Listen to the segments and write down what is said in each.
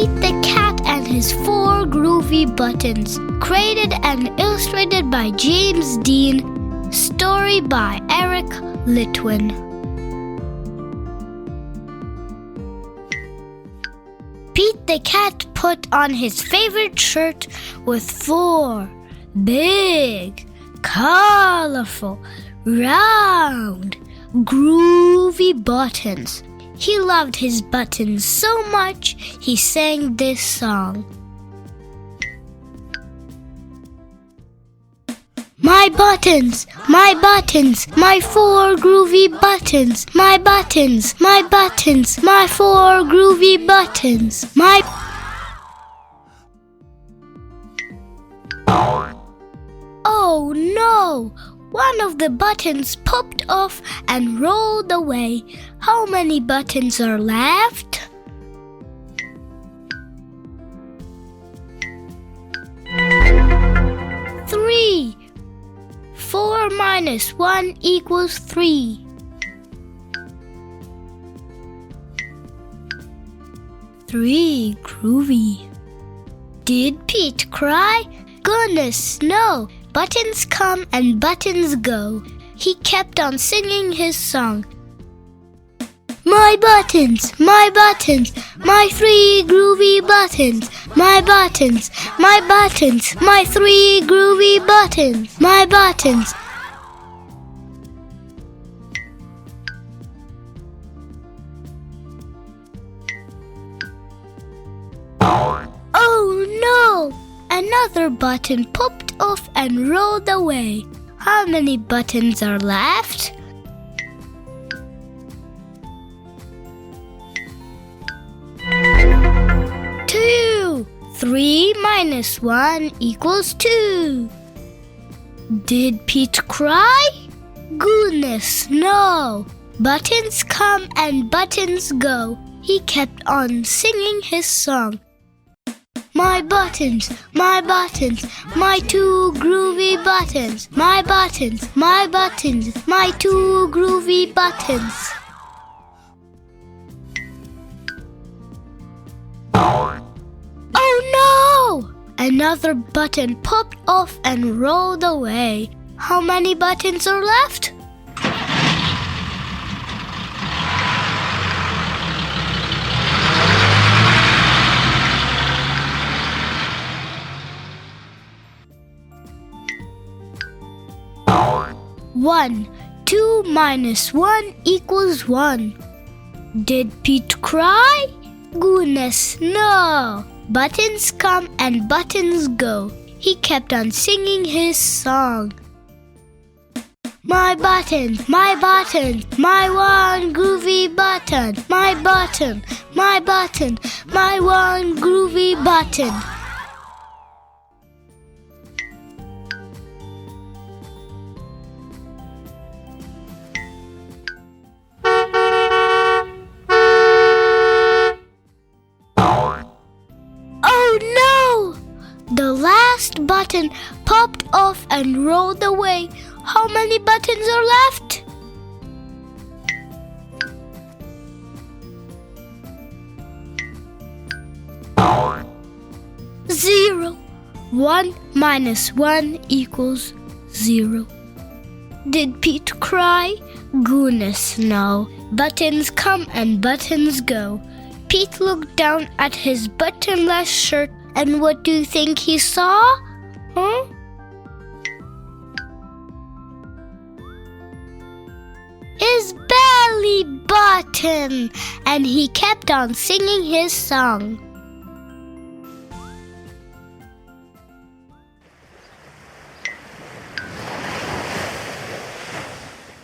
Pete the Cat and His Four Groovy Buttons. Created and illustrated by James Dean. Story by Eric Litwin. Pete the Cat put on his favorite shirt with four big, colorful, round, groovy buttons. He loved his buttons so much he sang this song. My buttons, my buttons, my four groovy buttons, my buttons, my buttons, my four groovy buttons, my. Oh no! One of the buttons popped off and rolled away. How many buttons are left? Three. Four minus one equals three. Three, groovy. Did Pete cry? Goodness, no. Buttons come and buttons go. He kept on singing his song. My buttons, my buttons, my three groovy buttons, my buttons, my buttons, my three groovy buttons, my buttons. Oh no! Another button popped off and rolled away. How many buttons are left? Two. Three minus one equals two. Did Pete cry? Goodness, no. Buttons come and buttons go. He kept on singing his song. My buttons, my buttons, my two groovy buttons, my buttons, my buttons, my two groovy buttons. Oh no! Another button popped off and rolled away. How many buttons are left? One. Two minus one equals one. Did Pete cry? Goodness, no. Buttons come and buttons go. He kept on singing his song. My button, my button, my one groovy button, my button, my button, my one groovy button. The last button popped off and rolled away. How many buttons are left? Zero. One minus one equals zero. Did Pete cry? Goodness, no. Buttons come and buttons go. Pete looked down at his buttonless shirt, and what do you think he saw? Huh? His belly button! And he kept on singing his song.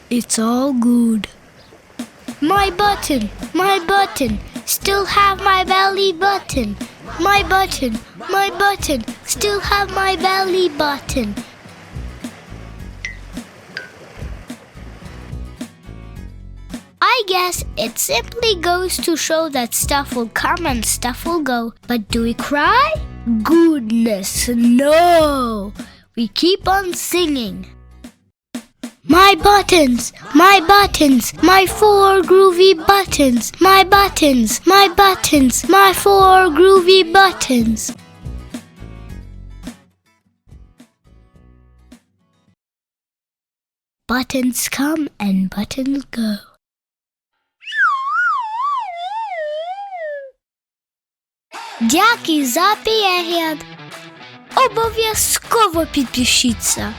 It's all good. My button, my button, still have my belly button. My button, my button, still have my belly button. I guess it simply goes to show that stuff will come and stuff will go. But do we cry? Goodness, no! We keep on singing. My buttons, my buttons, my four groovy buttons, my buttons, my buttons, my four groovy buttons. Buttons come and buttons go. Дякую за перегляд. Обов'язково підпишіться.